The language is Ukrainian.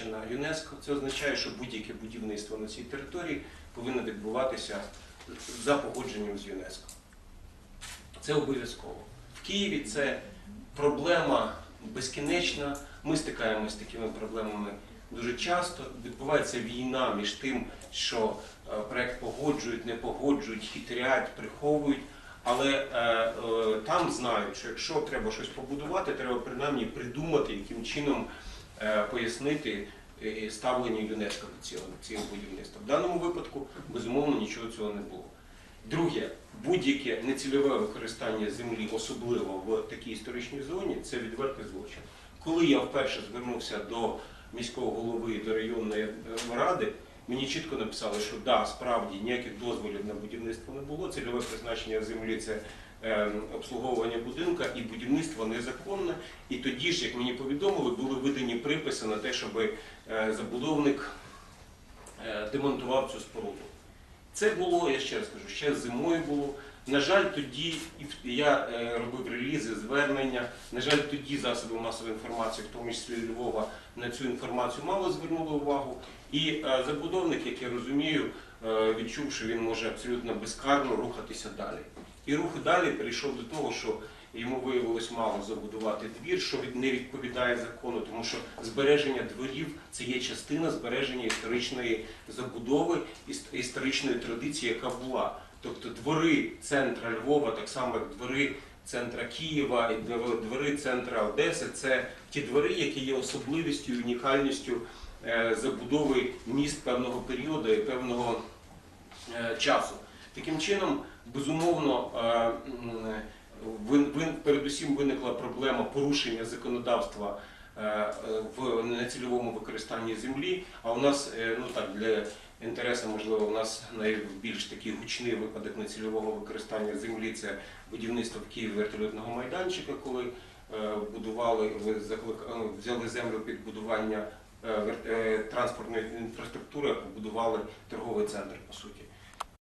захищена ЮНЕСКО. Це означає, що будь-яке будівництво на цій території повинно відбуватися за погодженням з ЮНЕСКо. Це обов'язково. В Києві це проблема безкінечна. Ми стикаємося з такими проблемами дуже часто. Відбувається війна між тим, що е, проект погоджують, не погоджують, хитрять, приховують. Але е, е, там знають, що якщо треба щось побудувати, треба принаймні придумати, яким чином пояснити е, ставлення ЮНЕСКО до цього, будівництва. В даному випадку, безумовно, нічого цього не було. Друге, будь-яке нецільове використання землі, особливо в такій історичній зоні, це відвертий злочин. Коли я вперше звернувся до міського голови і до районної е, ради, мені чітко написали, що да, справді ніяких дозволів на будівництво не було. Цільове призначення землі це е, обслуговування будинка і будівництво незаконне. І тоді ж, як мені повідомили, були видані приписи на те, щоб е, забудовник е, демонтував цю споруду. Це було, я ще раз кажу, ще зимою було. На жаль, тоді я е, робив релізи, звернення. На жаль, тоді засоби масової інформації, в тому числі Львова, на цю інформацію мало звернули увагу. І е, забудовник, як я розумію, е, відчув, що він може абсолютно безкарно рухатися далі. І рух далі перейшов до того, що йому виявилось мало забудувати двір, що не відповідає закону, тому що збереження дворів це є частина збереження історичної забудови, історичної традиції, яка була. Тобто двори центра Львова, так само як двори центра Києва і дво- двори центра Одеси, це ті двори, які є особливістю, і унікальністю е, забудови міст певного періоду і певного е, часу. Таким чином, безумовно, е, передусім виникла проблема порушення законодавства е, в нецільовому використанні землі. А у нас, е, ну так, для інтересу, можливо, у нас найбільш такий гучний випадок нецільового використання землі це будівництво в Києві вертольотного майданчика, коли будували, е, взяли землю під будування транспортної інфраструктури, побудували торговий центр, по суті.